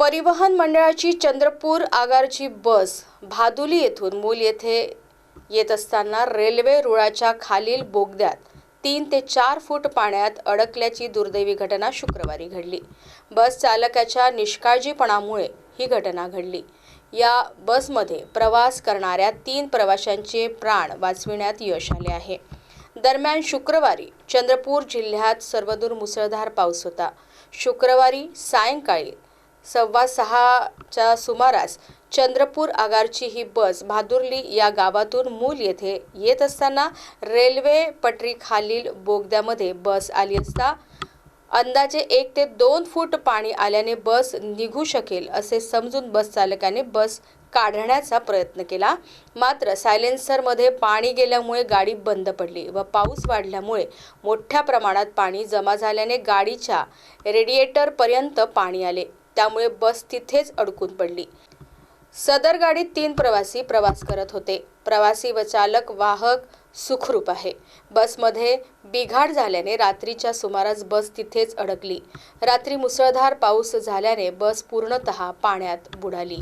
परिवहन मंडळाची चंद्रपूर आगारची बस भादुली येथून मूल येथे येत असताना रेल्वे रुळाच्या खालील बोगद्यात तीन ते चार फूट पाण्यात अडकल्याची दुर्दैवी घटना शुक्रवारी घडली. बस चालकाच्या निष्काळजीपणामुळे ही घटना घडली. या बसमध्ये प्रवास करणाऱ्या तीन प्रवाशांचे प्राण वाचविण्यात यश आले आहे. दरम्यान शुक्रवारी चंद्रपूर जिल्ह्यात सर्वदूर मुसळधार पाऊस होता. शुक्रवारी सायंकाळी सव्वा सहाच्या सुमारास चंद्रपूर आगारची ही बस भादुर्ली या गावातून मूल येथे येत असताना रेल्वे पटरीखालील बोगद्यामध्ये बस आली असता अंदाजे एक ते दोन फूट पाणी आल्याने बस निघू शकेल असे समजून बस चालकाने बस काढण्याचा प्रयत्न केला. मात्र सायलेन्सरमध्ये पाणी गेल्यामुळे गाडी बंद पडली व पाऊस वाढल्यामुळे मोठ्या प्रमाणात पाणी जमा झाल्याने गाडीच्या रेडिएटरपर्यंत पाणी आले. त्यामुळे बस तिथेच अडकून पडली. सदर गाडीत तीन प्रवासी प्रवास करत होते. प्रवासी व चालक वाहक सुखरूप आहे. बसमध्ये बिघाड झाल्याने रात्रीच्या सुमारास बस तिथेच अडकली. रात्री मुसळधार पाऊस झाल्याने बस पूर्णतः पाण्यात बुडाली.